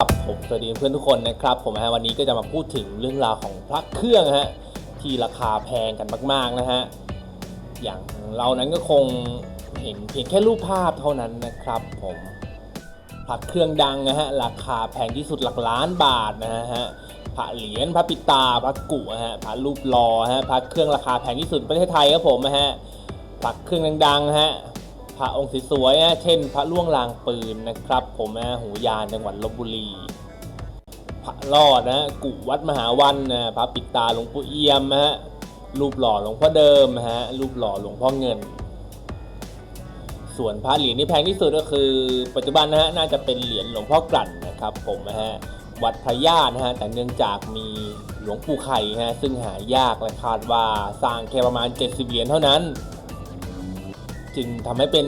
ครับผมสวัสดีเพื่อนทุกคนนะครับผมฮะวันนี้ก็จะมาพูดถึงเรื่องราวของพระเครื่องฮะที่ราคาแพงกันมากๆนะฮะอย่างเรานั้นก็คงเห็นเพียงแค่รูปภาพเท่านั้นนะครับผมพระเครื่องดังนะฮะราคาแพงที่สุดหลักล้านบาทนะฮะพระเหรียญพระปิตาพระกุฮะพระรูปลอฮะพระเครื่องราคาแพงที่สุดประเทศไทยครับผมนะฮะพระเครื่องดังๆฮะ พระองค์สวยๆนะเช่น พระล่วงลางปืนนะครับ ผมนะหูยานจังหวัดลบบุรี พระรอดนะกุวัดมหาวันนะพระปิดตาหลวงปู่เอี่ยมนะฮะรูปหล่อหลวงพ่อเดิมนะฮะรูปหล่อหลวงพ่อเงิน ส่วนพระเหรียญที่แพงที่สุดก็คือ ปัจจุบันนะฮะน่าจะเป็นเหรียญหลวงพ่อกลั่นนะครับ ผมนะฮะวัดพระญาตนะฮะแต่เนื่องจากมีหลวงปู่ไข่ฮะซึ่งหายากและคาดว่าสร้างแค่ประมาณ 70 เหรียญเท่านั้น จึงทำให้เป็น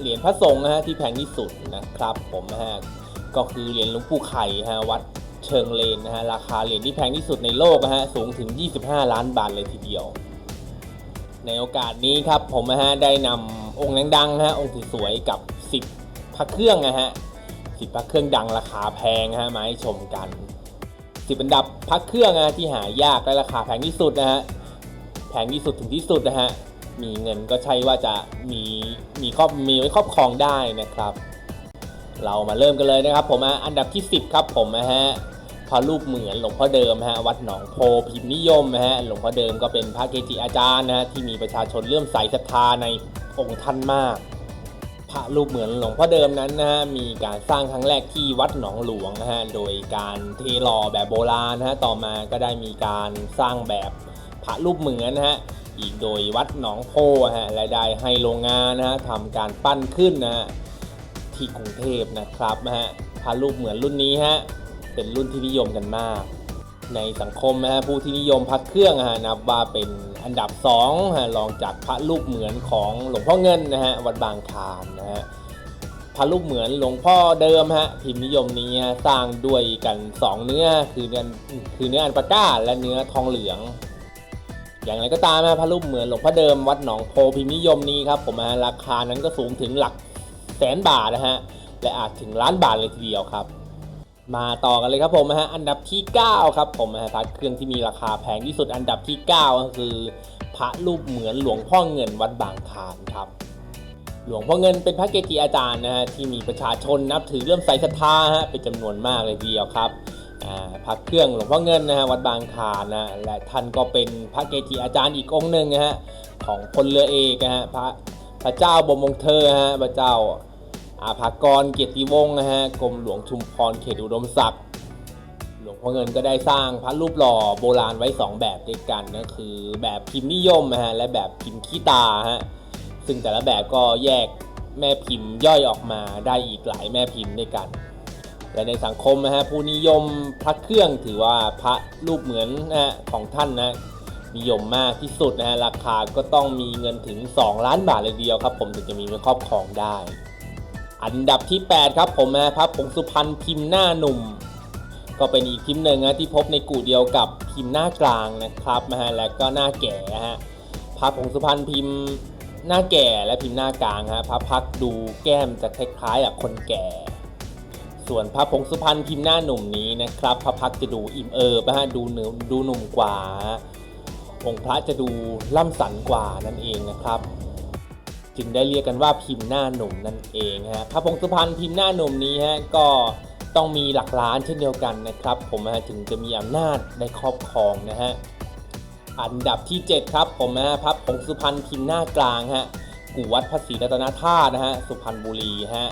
เหรียญพระสงฆ์นะฮะที่แพงที่สุดนะครับผมนะฮะก็คือเหรียญหลวงปู่ไข่ฮะวัดเชิงเลนนะฮะราคาเหรียญที่แพงที่สุดในโลกนะฮะสูงถึง 25 ล้านบาทเลยทีเดียว ในโอกาสนี้ครับผมนะฮะได้นำองค์ดังๆฮะองค์สวยๆกับ 10พระเครื่องนะฮะ10พระเครื่องดังราคาแพงนะฮะมาให้ชมกัน10อันดับพระเครื่องนะฮะที่หายากและราคาแพงที่สุดนะฮะแพงที่สุดถึงที่สุดนะฮะ มีเงินก็ใช่ว่าจะมีมีครอบมีไว้ครอบครองได้นะครับ เรามาเริ่มกันเลยนะครับ ผมอันดับที่ 10 ครับผมนะฮะพระรูปเหมือนหลวงพ่อเดิมฮะวัดหนองโพพิมพ์นิยมฮะหลวงพ่อเดิมก็เป็นพระเกจิอาจารย์นะฮะที่มีประชาชนเลื่อมใสศรัทธาในองค์ท่านมาก พระรูปเหมือนหลวงพ่อเดิมนั้นนะฮะมีการสร้างครั้งแรกที่วัดหนองหลวงนะฮะโดยการเทหล่อแบบโบราณนะฮะต่อมาก็ได้มีการสร้างแบบพระรูปเหมือนนะฮะ อีกโดยวัดหนองโพฮะและได้ให้โรงงานนะฮะทำการปั้นขึ้นนะฮะที่กรุงเทพนะครับนะฮะพระรูปเหมือนรุ่นนี้ฮะเป็นรุ่นที่นิยมกันมาก ในสังคมนะฮะผู้ที่นิยมพระเครื่องฮะนับว่าเป็นอันดับ2ฮะรองจากพระรูปเหมือนของหลวงพ่อเงินนะฮะวัดบางคานนะฮะพระรูปเหมือนหลวงพ่อเดิมฮะพิมพ์นิยมนี้ฮะสร้างด้วยกัน 2 เนื้อคือเนื้อคือเนื้ออันปาก้าและเนื้อทองเหลือง อย่างไรก็ตามนะพระรูปเหมือนหลวงพ่อเดิมวัดหนองโพพิมพ์นิยมนี้ครับผมนะราคานั้นก็สูงถึงหลักแสนบาทนะฮะและอาจถึงล้านบาทเลยทีเดียวครับ มาต่อกันเลยครับผมนะฮะอันดับที่ 9 ครับผมนะฮะพระเครื่องที่มีราคาแพงที่สุดอันดับที่ 9 ก็คือ พระรูปเหมือนหลวงพ่อเงินวัดบางคานครับหลวงพ่อเงินเป็นพระเกจิอาจารย์นะฮะที่มีประชาชนนับถือเลื่อมใสศรัทธาฮะเป็นจำนวนมากเลยทีเดียวครับ พระเครื่องหลวงพ่อเงินนะฮะวัดบางคานนะและท่านก็เป็นพระเกจิอาจารย์อีกองค์หนึ่งนะฮะของพลเรือเอกนะฮะพระพระเจ้าบรมงเธอฮะพระเจ้าอาภากรเกียรติวงศ์นะฮะกรมหลวงชุมพรเขตอุดมศักดิ์หลวงพ่อเงินก็ได้สร้างพระรูปหล่อโบราณไว้ 2 แบบด้วยกันก็คือแบบพิมพ์นิยมนะฮะและแบบพิมพ์ขี้ตาฮะซึ่งแต่ละแบบก็แยกแม่พิมพ์ย่อยออกมาได้อีกหลายแม่พิมพ์ด้วยกัน และในสังคมนะฮะผู้นิยมพระเครื่องถือว่าพระรูปเหมือนนะฮะของท่านนะนิยมมากที่สุดนะฮะราคาก็ต้องมีเงินถึง 2 ล้านบาทเลยเดียวครับ ผมถึงจะมีไว้ครอบครองได้ อันดับที่ 8 ครับผมนะฮะพระผงสุพรรณพิมพ์หน้าหนุ่ม ก็เป็นอีกพิมพ์หนึ่งนะที่พบในกู่เดียวกับพิมพ์หน้ากลางนะครับนะฮะและก็หน้าแก่นะฮะพระผงสุพรรณพิมพ์หน้าแก่และพิมพ์หน้ากลางฮะพระพักดูแก้มจะคล้ายๆกับคนแก่ ส่วนพระพงสุพรรณพิมพ์หน้าหนุ่มนี้นะครับ พระพักจะดูอิ่มเอิบนะฮะดูเนื้อดูหนุ่มกว่า องค์พระจะดูล่ำสันกว่านั่นเองนะครับจึงได้เรียกกันว่าพิมพ์หน้าหนุ่มนั่นเองฮะพระพงสุพรรณพิมพ์หน้าหนุ่มนี้ฮะก็ต้องมีหลักล้านเช่นเดียวกันนะครับ ผมนะฮะถึงจะมีอำนาจได้ครอบครองนะฮะอันดับที่ 7 ครับผมนะฮะพระพงสุพรรณพิมพ์หน้ากลางฮะกู่วัดพระศรีรัตนธาตุนะฮะสุพรรณบุรีฮะ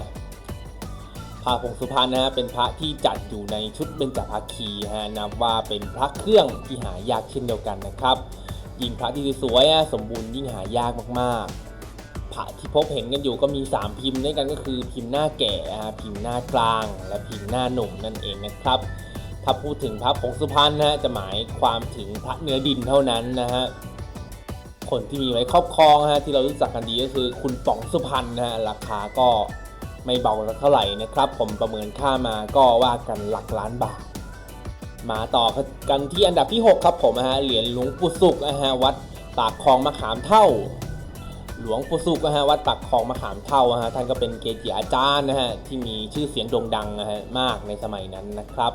ระพงสุพรรณนะฮะเป็นพระที่จัดอยู่ในชุดเบญจภาคีฮะนับว่าเป็นพระเครื่องที่หายากเช่นเดียวกันนะครับยิ่งพระที่สวยสมบูรณ์ยิ่งหายากมากๆ พระที่พบเห็นกันอยู่ก็มี 3 พิมพ์ด้วยกันก็คือพิมพ์หน้าแก่พิมพ์หน้ากลาง และพิมพ์หน้าหนุ่มนั่นเองนะครับ ถ้าพูดถึงพระผงสุพรรณนะฮะจะหมายความถึงพระเนื้อดินเท่านั้นนะฮะคนที่มีไว้ครอบครองฮะที่เรารู้จักกันดีก็คือคุณป๋องสุพรรณนะฮะราคาก็ ไม่เบาเท่าไหร่นะครับ ผมประเมินค่ามาก็ว่ากันหลักล้านบาท มาต่อกันที่อันดับที่ 6 ครับผมนะฮะเหรียญหลวงปู่สุกนะฮะวัดปากคลองมะขามเท่า หลวงปู่สุกนะฮะวัดปักคลองมะขามเท่านะฮะท่านก็เป็นเกจิอาจารย์นะฮะที่มีชื่อเสียงโด่งดังนะฮะมากในสมัยนั้นนะครับ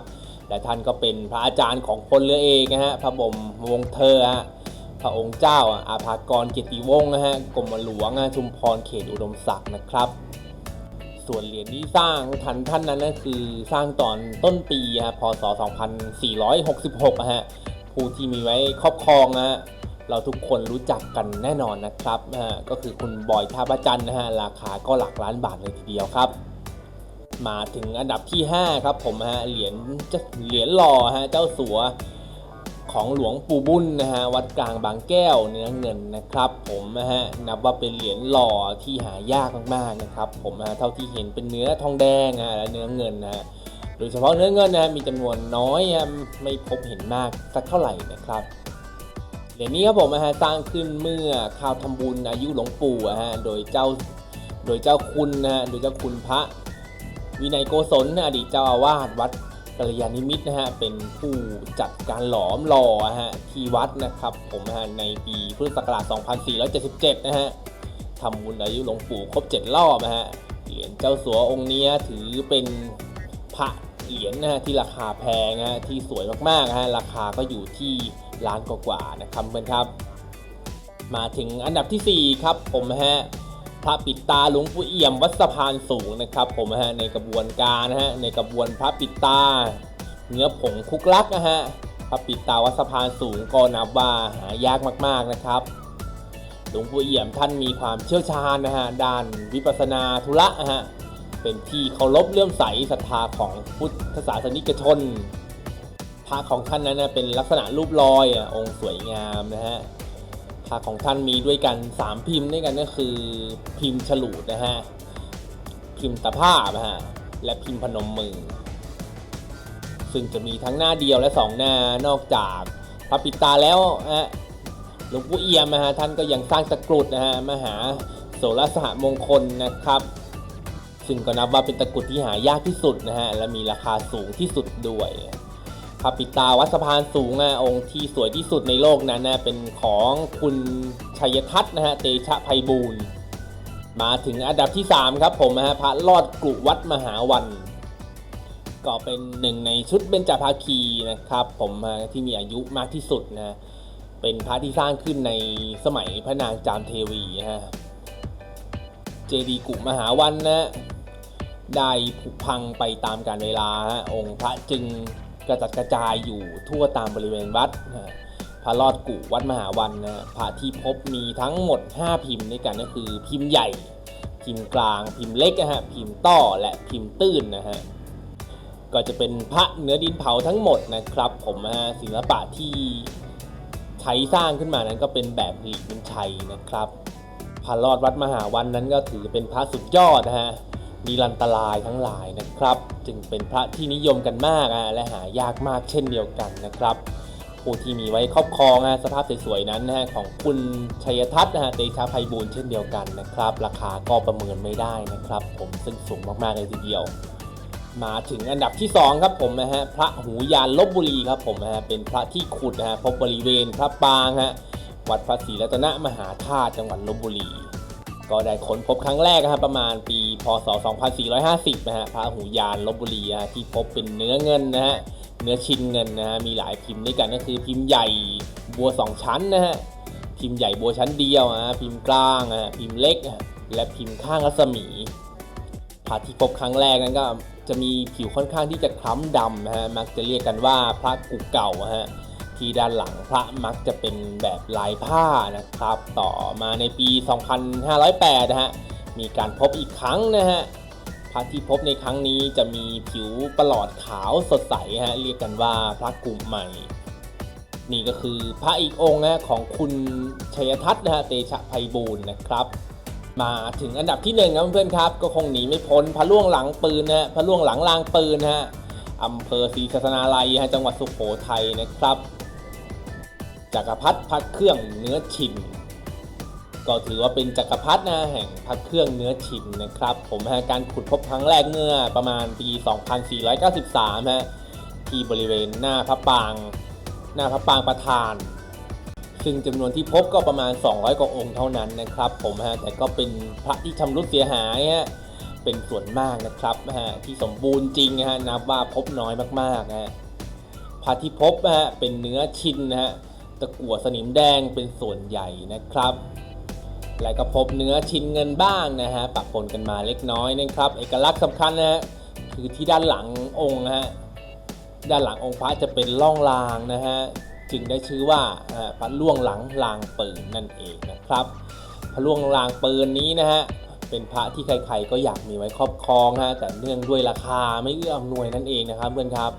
และท่านก็เป็นพระอาจารย์ของพลเรือเอกนะฮะพระบรมวงเธอฮะพระองค์เจ้าอาภากรเกียรติวงศ์นะฮะกรมหลวงชุมพรเขตอุดมศักดิ์นะครับ ส่วนเหรียญที่สร้างทันท่านนั้นก็คือสร้างตอนต้นปีฮะพศ 2466อะฮะผู้ที่มีไว้ครอบครองนะฮะเราทุกคนรู้จักกันแน่นอนนะครับฮะก็คือคุณบอยท่าประจันนะฮะราคาก็หลักล้านบาทเลยทีเดียวครับ มาถึงอันดับที่ 5 ครับผมฮะเหรียญจ้าเหรียญหล่อฮะเจ้าสัว ของหลวงปู่บุญนะฮะวัดกลางบางแก้วเนื้อเงินนะครับ ผมนะฮะนับว่าเป็นเหรียญหล่อที่หายากมากๆนะครับ ผมนะฮะเท่าที่เห็นเป็นเนื้อทองแดงนะฮะและเนื้อเงินนะฮะโดยเฉพาะเนื้อเงินนะฮะมีจำนวนน้อยฮะไม่พบเห็นมากสักเท่าไหร่นะครับเหรียญนี้ครับผมนะฮะสร้างขึ้นเมื่อข้าวทำบุญอายุหลวงปู่อะฮะโดยเจ้าโดยเจ้าคุณนะฮะโดยเจ้าคุณพระวินัยโกศลอดีตเจ้าอาวาสวัด กัลยาณิมิตรนะฮะเป็นผู้จัดการหลอมหล่อฮะที่วัดนะครับผมนะฮะในปีพุทธศักราช 2477 นะฮะทำบุญอายุหลวงปู่ครบ 7 รอบนะฮะเหรียญเจ้าสัวองค์เนี้ยถือเป็นพระเหรียญนะฮะที่ราคาแพงนะฮะที่สวยมากๆนะฮะราคาก็อยู่ที่ล้านกว่าๆนะครับเพื่อนครับ มาถึงอันดับทีสี่4 ครับผมนะฮะ พระปิดตาหลวงปู่เอี่ยมวัดสะพานสูงนะครับ ผมนะฮะในกระบวนการนะฮะในกระบวนพระปิดตา เนื้อผงคุกลักนะฮะพระปิดตาวัดสะพานสูงก็นับว่าหายากมากๆนะครับหลวงปู่เอี่ยมท่านมีความเชี่ยวชาญนะฮะด้านวิปัสสนาธุระนะฮะเป็นที่เคารพเลื่อมใสศรัทธาของพุทธศาสนิกชนพระของท่านนั้นเป็นลักษณะรูปลอยอะองค์สวยงามนะฮะ พระของท่านมีด้วยกัน 3 พิมพ์ด้วยกันก็คือพิมพ์ฉลูดนะฮะ พิมพ์ตะภาพนะฮะ และพิมพ์พนมมือ ซึ่งจะมีทั้งหน้าเดียวและ 2 หน้านอกจากพระปิดตาแล้วนะฮะหลวงปู่เอี่ยมนะฮะท่านก็ยังสร้างตะกรุดนะฮะมหาโสรสหมงคลนะครับ ซึ่งก็นับว่าเป็นตะกรุดที่หายากที่สุดนะฮะและมีราคาสูงที่สุดด้วย พระปิตาวัดสะพานสูงนะองค์ที่สวยที่สุดในโลกนั้นนะเป็นของคุณชัยทัศน์นะฮะเตชะไพบูลย์มาถึงอันดับที่ 3 ครับผมนะฮะพระลอดกลุวัดมหาวัน ก็เป็นหนึ่งในชุดเบญจภาคีนะครับ ผมที่มีอายุมากที่สุดนะเป็นพระที่สร้างขึ้นในสมัยพระนางจามเทวีนะฮะเจดีกุมหาวันนะได้ผุพังไปตามกาลเวลาฮะองค์พระจึง กระจัดกระจายอยู่ทั่วตามบริเวณวัดนะพระรอดกุวัดมหาวันนะฮะพระที่พบมีทั้งหมด 5 พิมพ์ด้วยกันก็คือพิมพ์ใหญ่ พิมพ์กลาง พิมพ์เล็กนะฮะพิมพ์ต้อและพิมพ์ตื้นนะฮะก็จะเป็นพระเนื้อดินเผาทั้งหมดนะครับผมนะฮะศิลปะที่ใช้สร้างขึ้นมานั้นก็เป็นแบบหลีกเป็นชัยนะครับพระรอดวัดมหาวันนั้นก็ถือเป็นพระสุดยอดนะฮะ นิรันตรายทั้งหลายนะครับ จึงเป็นพระที่นิยมกันมากและหายากมากเช่นเดียวกันนะครับผู้ที่มีไว้ครอบครองสภาพสวยๆนั้นนะฮะของคุณชัยทัศน์นะฮะเตชะไพบูลเช่นเดียวกันนะครับ ราคาก็ประเมินไม่ได้นะครับ ผมซึ่งสูงมากๆเลยทีเดียว มาถึงอันดับที่ 2 ครับผมนะฮะพระหูยานลบบุรีครับผมนะฮะเป็นพระที่ขุดนะฮะพบบริเวณพระปางฮะวัดพระศรีรัตนมหาธาตุจังหวัดลบบุรี ก็ได้ค้นพบครั้งแรกนะครับประมาณปีพศ 2450 นะฮะพระหูยานลบบุรีนะฮะที่พบเป็นเนื้อเงินนะฮะเนื้อชิ้นเงินนะฮะมีหลายพิมพ์ด้วยกันก็คือพิมพ์ใหญ่บัวสองชั้นนะฮะพิมพ์ใหญ่บัวชั้นเดียวนะฮะพิมพ์กลางนะฮะพิมพ์เล็ก และพิมพ์ข้างรัศมีพระที่พบครั้งแรกนั้นก็จะมีผิวค่อนข้างที่จะคล้ำดำนะฮะมักจะเรียกกันว่าพระกุกเก่าฮะ ที่ด้านหลังพระมักจะเป็นแบบลายผ้านะครับ ต่อมาในปี 2508 นะฮะ มีการพบอีกครั้งนะฮะพระที่พบในครั้งนี้จะมีผิวประหลอดขาวสดใสฮะเรียกกันว่าพระกลุ่มใหม่ นี่ก็คือพระอีกองค์นะของคุณชัยทัศน์นะฮะเตชะไพบูลย์นะครับ มาถึงอันดับที่หนึ่งครับเพื่อนครับ ก็คงหนีไม่พ้นพระล่วงหลังปืนนะฮะพระล่วงหลังลางปืนนะฮะอำเภอศรีศาสนาลัยฮะจังหวัดสุโขทัยนะครับ จักรพรรดิพัดเครื่องเนื้อชินก็ถือว่าเป็นจักรพรรดินะแห่งพัดเครื่องเนื้อชินนะครับ ผมฮะการขุดพบครั้งแรกเมื่อประมาณปี 2493 ฮะ ที่บริเวณหน้าพระปาง หน้าพระปางประธาน ซึ่งจำนวนที่พบก็ประมาณ 200 กว่าองค์เท่านั้นนะครับ ผมฮะ แต่ก็เป็นพระที่ชำรุดเสียหายฮะ เป็นส่วนมากนะครับฮะที่สมบูรณ์จริงฮะนับว่าพบน้อยมากๆฮะพระที่พบฮะเป็นเนื้อชินนะฮะ ตะกั่วสนิมแดงเป็นส่วนใหญ่นะครับ และก็พบเนื้อชิ้นเงินบ้างนะฮะปะปนกันมาเล็กน้อยนะครับ เอกลักษณ์สำคัญนะฮะคือที่ด้านหลังองค์นะฮะด้านหลังองค์พระจะเป็นล่องรางนะฮะจึงได้ชื่อว่าพระล่วงหลังรางปืนนั่นเองนะครับ พระล่วงรางปืนนี้นะฮะเป็นพระที่ใครๆก็อยากมีไว้ครอบครองฮะแต่เนื่องด้วยราคาไม่เอื้ออำนวยนั่นเองนะครับเพื่อนครับ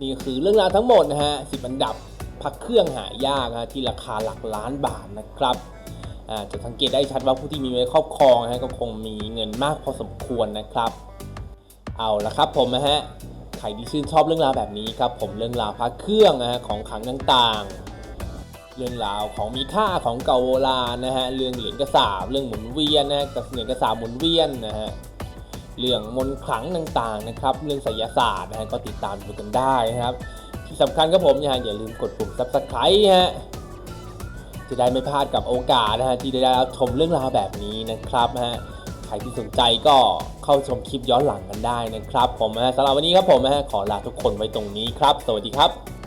นี่คือเรื่องราวทั้งหมดนะฮะสิบอันดับ พระเครื่องหายากนะที่ราคาหลักล้านบาทนะครับจะสังเกตได้ชัดว่าผู้ที่มีไว้ครอบครองนะก็คงมีเงินมากพอสมควรนะครับ เอาละครับผมนะฮะใครที่ชื่นชอบเรื่องราวแบบนี้ครับผมเรื่องราวพระเครื่องนะฮะของขังต่างๆ เรื่องราวของมีค่าของเก่าโบราณนะฮะเรื่องเหรียญกระสาบเรื่องหมุนเวียนนะฮะกับเหรียญกระสาบหมุนเวียนนะฮะเรื่องมนต์ขลังต่างๆนะครับ เรื่องไสยศาสตร์นะฮะก็ติดตามดูกันได้นะครับ ที่สำคัญครับผมนะฮะอย่าลืมกดปุ่ม subscribe ฮะจะได้ไม่พลาดกับโอกาสนะฮะที่ได้รับชมเรื่องราวแบบนี้นะครับฮะใครที่สนใจก็เข้าชมคลิปย้อนหลังกันได้นะครับ ผมนะฮะสำหรับวันนี้ครับผมนะฮะขอลาทุกคนไว้ตรงนี้ครับ สวัสดีครับ